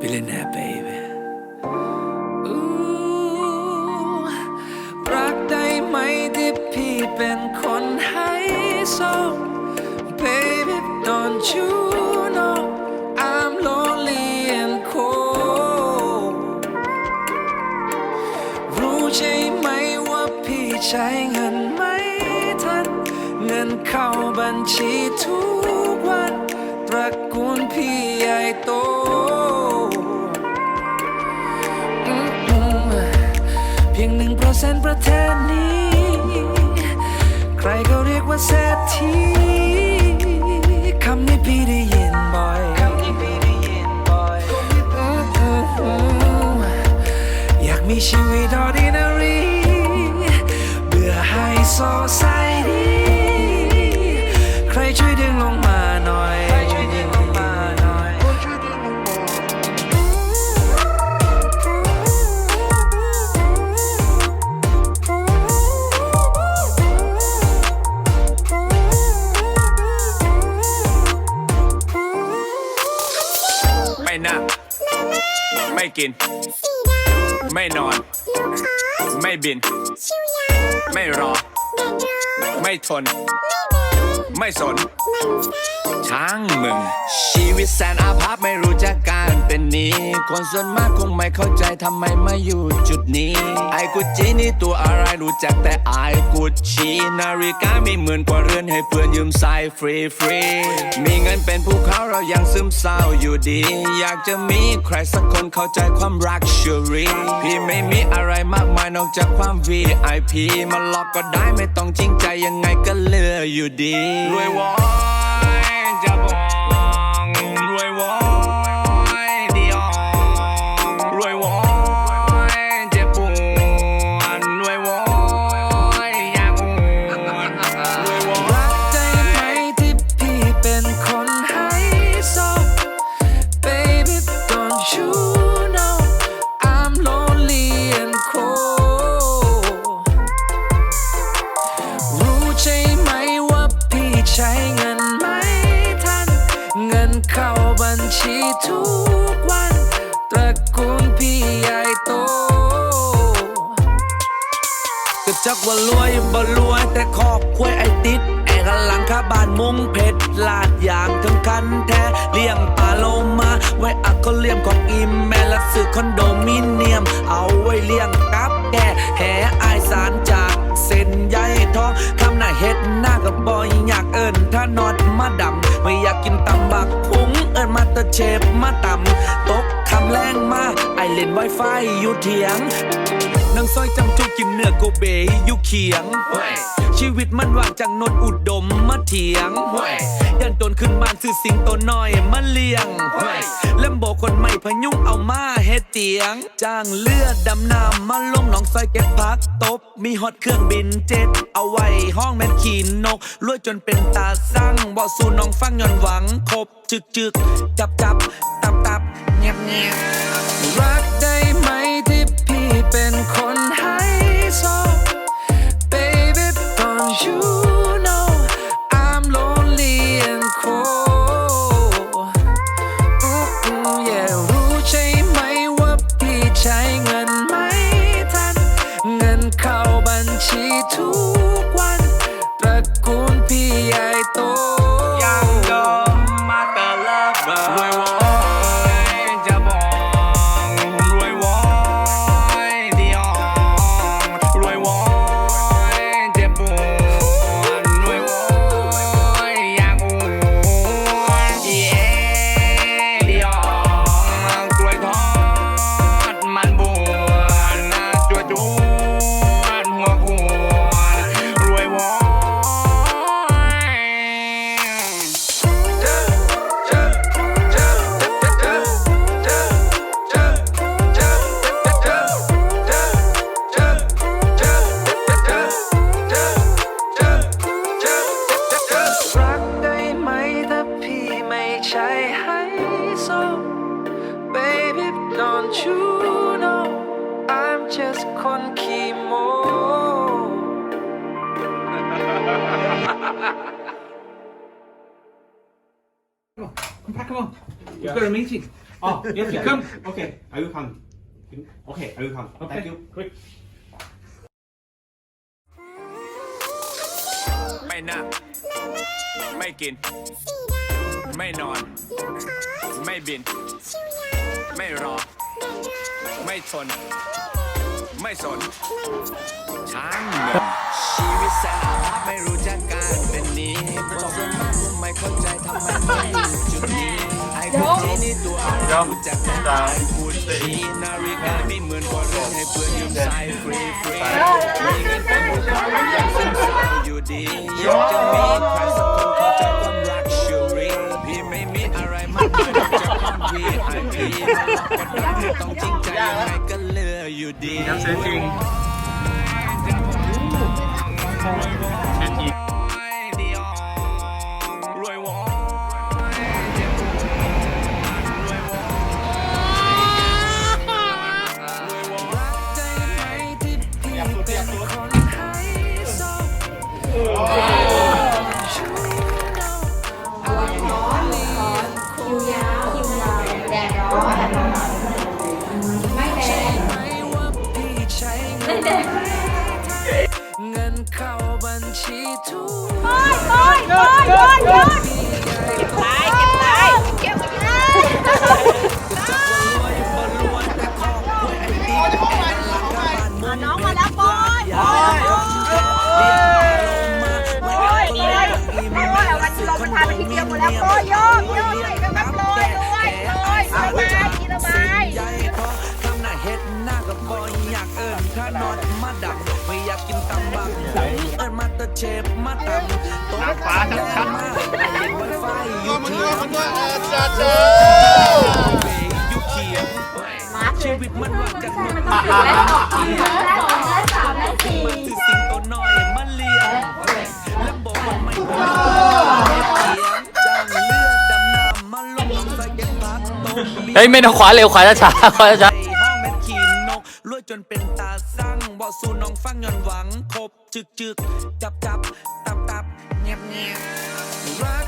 Billionaire baby Ooh รักได้ไหมที่พี่เป็นคนให้โซ Baby don't you know I'm lonely and cold รู้ใช่ไหมว่าพี่ใช้เงินไม่ทัน เงินเข้าบัญชีทุกวันตระกูลพี่ใหญ่โต พียงหนึ่งเปอร์เซ็นต์ประเทศนี้ ใครก็เรียกว่าเศรษฐีคำนี้พี่ได้ยินบ่อยคำนี้พี่ได้ยินบ่อยอยากมีชีวิต ordinary เบื่อไฮโซไซดีใครช่วยดึงลงมาหน่อย ไม่นอน ไม่บิน ไม่รอ ไม่ทน ไม่สน ช้างมึง ชีวิตแสนอาภัพไม่รู้จักการเป็นนี้ คนส่วนมากคงไม่เข้าใจทำไมมาอยู่จุดนี้ ไอ้กุจีนี่ตัวอะไรรู้จักแต่ไอ้กุชีนาฬิกามีหมื่นกว่าเรือนให้เพื่อนยืมใส่ฟรีฟรีๆมีเงินเป็นภูเขาเรายังซึมเศร้าอยู่ดี อยากจะมีใครสักคนเข้าใจความรักเชอรี่พี่ไม่มีอะไรมากมาย ออกจากความ VIP มาหลอกก็ได้ไม่ต้องจริงใจยังไงก็เลืออยู่ดีรวยวอ จักว่ารวยบ่รวยแต่ขอบควยไอติดแอกหลังคาบ้านมุ้งเพชรลาดยางถึงคันแท้เลี้ยงปลาโลมาไว้อักก็เลี่ยมของอิมแม่ละสื่อคอนโดมิเนียม เอาไว้เลี้ยงกับแก่แห่อายสารจาก เส้นใยทองคำหน้าเฮ็ดหน้ากับบอยอยากเอิ้นถ้านอดมาดำไม่อยากกินตำบักพุงเอิ้นมาตอร์เชฟมาตำตกคำแรงมาไอเล่นไวไฟอยู่เถียงนางซอยจำจุกินเนื้อโกเบอยู่เขียง ชีวิตมันว่างจากนดอุดมมาเถียงยันตนขึ้นบ้านซื้อสิงโตน้อยมาเลี้ยงแลมโบคนใหม่พยุงเอามาเฮ็ดเตียง จ้างเลือดดำน้ำมาลงหนองซอยเก็บพักตบ มีฮอตเครื่องบินเจ็ดเอาไว้ห้องแม่นขี่นกรวยจนเป็นตาสั่งบ่สู่น้องฟังย้อนหวังคบจึกจึกจับจับตับตับเงียบเงียบรักได้ไหมที่พี่เป็นคน got a meeting. Oh, yes, you come. Okay, I will come. Okay, I will come. Okay. Thank you. Quick. ไม่นั่งไม่กิน ไม่นอน ไม่บิน ไม่รอ ไม่ทน ไม่สนช้างเงินชีวิตแสนอาภัพไม่รู้จักการเป็นนี้คนส่วนมากก็ไม่เข้าใจทำไมไม่อยู่จุดนี้ไอ้คนที่นี่ตัวเรารู้จักแต่ไอ้พูดดีนาฬิกาไม่เหมือนกว่าเรื่องให้เพื่อนยืมใช้ฟรีฟรีมีเงินเป็นหมดแล้วยังสงสัยอยู่ดีอยากจะมีใครสักคนเข้าใจความ ต้องจริงใจยังไงก็เหลืออยู่ดีครับซื้อจริงซื้อจริง น้องานอนมาดังไม่อยากกินตำบักผมเอิ้นมาเตอร์เชฟมาตำตัวฟ้าชัดๆมาเล่นไวไฟอยู่เทียมอยู่เขียงชีวิตมันว่าจากนกมันคือสิ่งตัวน้อยมันเลี้ยงแล้วบอกว่าไม่พอเขียงจ้างเลือดดำน้ำมาลงใส่เก็บพักต้มเบี้ยเฮ้ยไม่ต้องขวาเร็วขวาช้าๆขวาช้าไอ้ห้องแม่นขี่นกรวยจนเป็นตา สู่น้องฟังย้อนหวังคบจึกจึกจับจับตับตับเงียบเงียบรัก